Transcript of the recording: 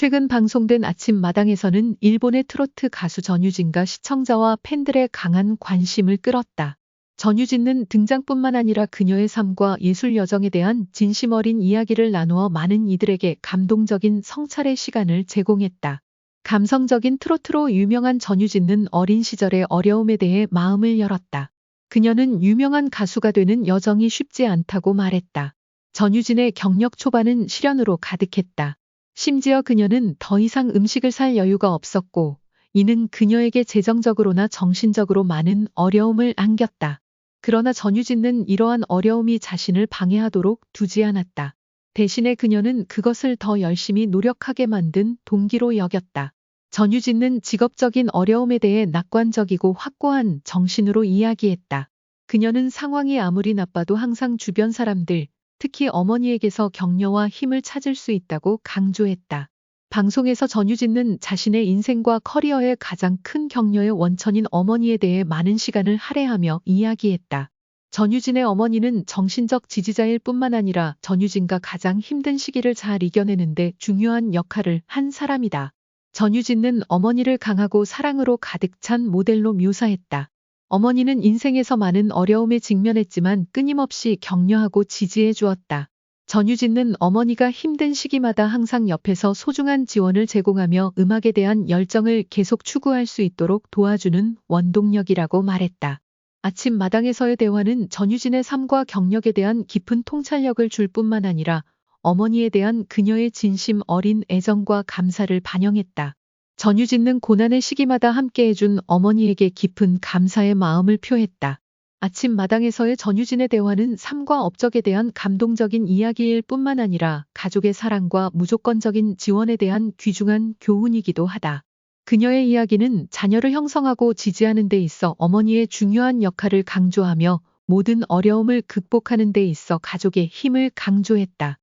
최근 방송된 아침 마당에서는 일본의 트로트 가수 전유진과 시청자와 팬들의 강한 관심을 끌었다. 전유진은 등장뿐만 아니라 그녀의 삶과 예술 여정에 대한 진심 어린 이야기를 나누어 많은 이들에게 감동적인 성찰의 시간을 제공했다. 감성적인 트로트로 유명한 전유진은 어린 시절의 어려움에 대해 마음을 열었다. 그녀는 유명한 가수가 되는 여정이 쉽지 않다고 말했다. 전유진의 경력 초반은 시련으로 가득했다. 심지어 그녀는 더 이상 음식을 살 여유가 없었고, 이는 그녀에게 재정적으로나 정신적으로 많은 어려움을 안겼다. 그러나 전유진은 이러한 어려움이 자신을 방해하도록 두지 않았다. 대신에 그녀는 그것을 더 열심히 노력하게 만든 동기로 여겼다. 전유진은 직업적인 어려움에 대해 낙관적이고 확고한 정신으로 이야기했다. 그녀는 상황이 아무리 나빠도 항상 주변 사람들, 특히 어머니에게서 격려와 힘을 찾을 수 있다고 강조했다. 방송에서 전유진은 자신의 인생과 커리어의 가장 큰 격려의 원천인 어머니에 대해 많은 시간을 할애하며 이야기했다. 전유진의 어머니는 정신적 지지자일 뿐만 아니라 전유진과 가장 힘든 시기를 잘 이겨내는데 중요한 역할을 한 사람이다. 전유진은 어머니를 강하고 사랑으로 가득 찬 모델로 묘사했다. 어머니는 인생에서 많은 어려움에 직면했지만 끊임없이 격려하고 지지해 주었다. 전유진은 어머니가 힘든 시기마다 항상 옆에서 소중한 지원을 제공하며 음악에 대한 열정을 계속 추구할 수 있도록 도와주는 원동력이라고 말했다. 아침 마당에서의 대화는 전유진의 삶과 경력에 대한 깊은 통찰력을 줄 뿐만 아니라 어머니에 대한 그녀의 진심 어린 애정과 감사를 반영했다. 전유진은 고난의 시기마다 함께해준 어머니에게 깊은 감사의 마음을 표했다. 아침 마당에서의 전유진의 대화는 삶과 업적에 대한 감동적인 이야기일 뿐만 아니라 가족의 사랑과 무조건적인 지원에 대한 귀중한 교훈이기도 하다. 그녀의 이야기는 자녀를 형성하고 지지하는 데 있어 어머니의 중요한 역할을 강조하며 모든 어려움을 극복하는 데 있어 가족의 힘을 강조했다.